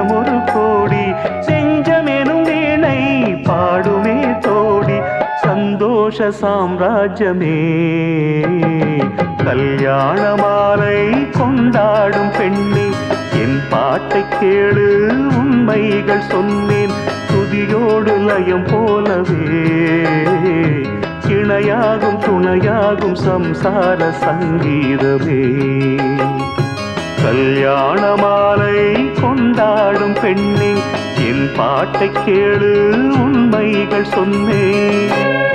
ஒரு கோடி செஞ்சமெனும் வீணை பாடுமே தோடி சந்தோஷ சாம்ராஜ்யமே. கல்யாண மாலை கொண்டாடும் பெண்ணே என் பாட்டை கேளு உண்மைகள் சொன்னேன் துதியோடு லயம் போலவே. இணையாகும் துணையாகும் சம்சார சங்கீதமே. கல்யாண மாலை கொண்டாடும் பெண்ணே என் பாட்டை கேளு உண்மைகள் சொன்னேன்